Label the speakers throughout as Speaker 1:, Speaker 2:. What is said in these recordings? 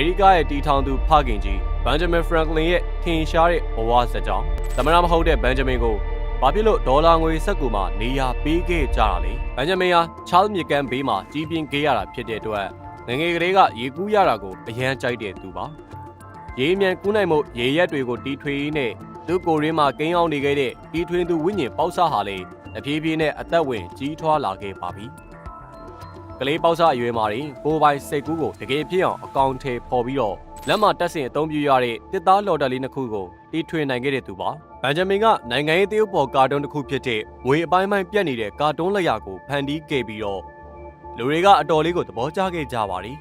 Speaker 1: မေရိကရဲ့တီထောင်သူဖခင်ကြီးဘန်ဂျမင်ဖရန်ကလင်ရဲ့ထင်ရှားတဲ့ဘဝဇာတ်ကြောင်းသမရမဟုတ်တဲ့ဘန်ဂျမင်ကိုဘာဖြစ်လို့ဒေါ်လာငွေစက်ကူမှာနေရာပေးခဲ့ကြတာလဲဘန်ဂျမင်ဟာချားလ်မြကန်ဘေးမှာကြီးပြင်းခဲ့ရတာဖြစ်တဲ့အတွက်ငယ်ငယ်ကလေးကရေကူးရတာကိုအရန်ကြိုက်တဲ့သူပါရေအမြန်ကူးနိုင်မှုရေရက်တွေကိုတီထွေးနဲ့သူ့ကိုယ်ရင်းမှာကိန်းအောင်နေခဲ့တဲ့တီထွေးသူဝိညာဉ်ပေါက်စားဟာလေအပြေးပြေးနဲ့အသက်ဝင်ကြီးထွားလာခဲ့ပါပြီ ကလေးပေါက်စားအရွယ်မှာတင်ကိုယ်ပိုင်စိတ်ကူးကိုတကယ်ဖြစ်အောင်အကောင့်ထဲပေါ်ပြီးတော့လက်မတက်ဆင်အသုံးပြုရတဲ့တစ်သားလော်တာလေးနှစ်ခုကိုတီထွေနိုင်ခဲ့တဲ့သူပါဘန်ဂျမင်ကနိုင်ငံရေးတရုတ်ပေါ်ကာတွန်းတစ်ခုဖြစ်တဲ့ငွေအပိုင်းပိုင်းပြတ်နေတဲ့ကာတွန်းလက်ရာကိုဖန်တီးခဲ့ပြီးတော့လူတွေကအတော်လေးကိုသဘောကျခဲ့ကြပါသည်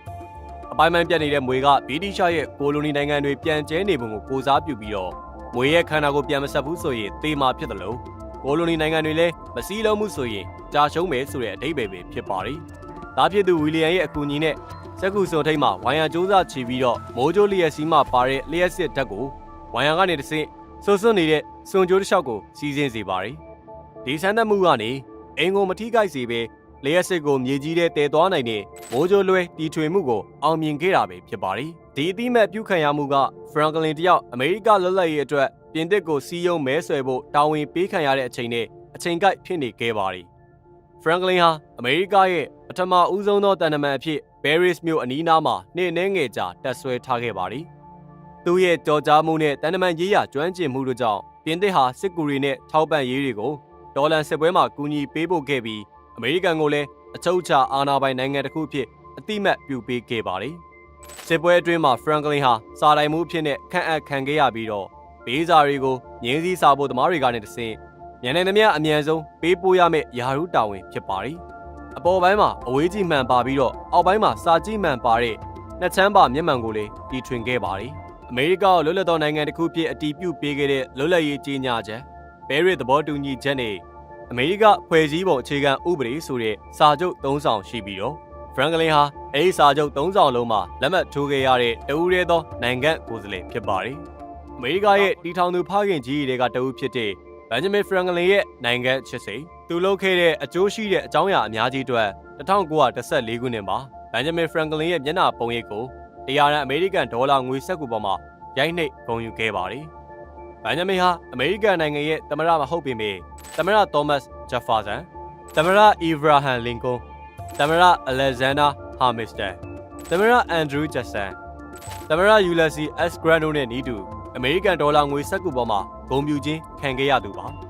Speaker 1: အပိုင်းပိုင်းပြတ်နေတဲ့မွေကဗြိတိရှရဲ့ကိုလိုနီနိုင်ငံတွေပြန်ကျဲနေပုံကိုကိုစားပြုပြီးတော့မွေရဲ့ခန္ဓာကိုပြန်မဆက်ဘူးဆိုရင်သေမာဖြစ်တယ်လို့ကိုလိုနီနိုင်ငံတွေလည်းမစည်းလုံးမှုဆိုရင်ကြာရှုံးမယ်ဆိုတဲ့အဓိပ္ပာယ်ပဲဖြစ်ပါသည်။ ဒါဖြစ်သူဝီလီယံရဲ့အကူအညီနဲ့စက်ကူစုံထိတ်မှာဝိုင်ယာစူးစချီပြီးတော့မိုးကြိုးလျက်စီးမှပါတဲ့လျက်စစ်ဓာတ်ကိုဝိုင်ယာကနေတစ်ဆင့်ဆွဆွနေတဲ့စွန်ကြိုးတစ်လျှောက်ကိုစီးစင်းစေပါတယ်။ဒီဆန်းသက်မှုကနေအင်ကိုမထိခိုက်စေပဲလျက်စစ်ကိုမြေကြီးထဲတည်သွားနိုင်တဲ့မိုးကြိုးလွဲတီထွေမှုကိုအောင်မြင်ခဲ့တာပဲဖြစ်ပါတယ်။ဒီအတိမဲ့ပြုခံရမှုကဖရန်ကလင်တယောက်အမေရိကလွတ်လပ်ရေးအတွက်ပြင်သစ်ကိုစီးယုံမဲဆွဲဖို့တာဝန်ပေးခံရတဲ့အချိန်နဲ့အချိန်ကိုက်ဖြစ်နေခဲ့ပါတယ်။ ဖရန်ကလင်ဟာအမေရိကရဲ့ပထမဦးဆုံးသောတန်တမန်အဖြစ်ဘယ်ရစ်မြို့အနီးနားမှာနှင်းနှဲငယ်ကြာတက်ဆွဲထားခဲ့ပါတယ်။သူ့ရဲ့ကြော်ကြားမှုနဲ့တန်တမန်ရေးရာကျွမ်းကျင်မှုတို့ကြောင့်ပြင်သစ်ဟာစစ်ကူတွေနဲ့ထောက်ပံ့ရေးတွေကိုဒေါ်လာစစ်ပွဲမှာကူညီပေးဖို့ခဲ့ပြီးအမေရိကန်ကိုလည်းအချုပ်အခြာအာဏာပိုင်နိုင်ငံတစ်ခုအဖြစ်အတိမတ်ပြုပေးခဲ့ပါတယ်။စစ်ပွဲအတွင်းမှာဖရန်ကလင်ဟာစာတိုင်မှုအဖြစ်နဲ့ခန့်အပ်ခံခဲ့ရပြီးတော့ဘေးစာတွေကိုငင်းစည်းစာဖို့သမားတွေကနေတဆင့် မြန်နိုင်သမျှအမြန်ဆုံးပေးပို့ရမယ့်ယာရုတာဝန်ဖြစ်ပါတယ်။အပေါ်ပိုင်းမှာအဝေးကြီးမှန်ပါပြီးတော့အောက်ပိုင်းမှာစာကြည့်မှန်ပါတဲ့နှစ်ချမ်းပါမျက်မှန်ကိုလည်းတီထွင်ခဲ့ပါတယ်။အမေရိကကိုလွတ်လပ်သောနိုင်ငံတစ်ခုဖြစ်အတည်ပြုပေးခဲ့တဲ့လွတ်လပ်ရေးကြေညာချက်ဘဲရစ်သဘောတူညီချက်နဲ့အမေရိကဖွဲ့စည်းပုံအခြေခံဥပဒေဆိုတဲ့စာချုပ်၃ဆောင်ရှိပြီးတော့ဖရန်ကလင်ဟာအဲဒီစာချုပ်၃ဆောင်လုံးမှာလက်မှတ်ထိုးခဲ့ရတဲ့တဦးရဲသောနိုင်ငံကိုယ်စားလှယ်ဖြစ်ပါတယ်။အမေရိကရဲ့တီထောင်သူဖခင်ကြီးတွေကတဦးဖြစ်တဲ့ ဘန်ဂျမင်ဖရန်ကလင်ရဲ့နိုင်ငံချစ်စိတ်သူလုပ်ခဲ့တဲ့အကျိုးရှိတဲ့အကြောင်းအရာအများကြီးအတွက်1914ခုနှစ်မှာဘန်ဂျမင်ဖရန်ကလင်ရဲ့မျက်နှာပုံရိပ်ကိုတရားရန်အမေရိကန်ဒေါ်လာငွေစက္ကူပေါ်မှာရိုက်နှိပ်ဂုဏ်ယူခဲ့ပါတယ်။ဘန်ဂျမင်ဟာအမေရိကန်နိုင်ငံရဲ့သမ္မတမဟုတ်ပေမယ့်သမ္မတသောမတ်ဂျက်ဖာဆန်သမ္မတအီဗရာဟမ်လင်ကွန်သမ္မတအလက်ဇန်နာဟာမစ္စတန်သမ္မတအန်ဒရူးဂျက်ဆန်သမ္မတယူလက်စီအက်စ်ဂရန်ဒိုနဲ့နီးတူ အမေရိကန်ဒေါ်လာငွေစက္ကူပေါ်မှာဂုဏ်ပြုခြင်းခံခဲ့ရသူပါ။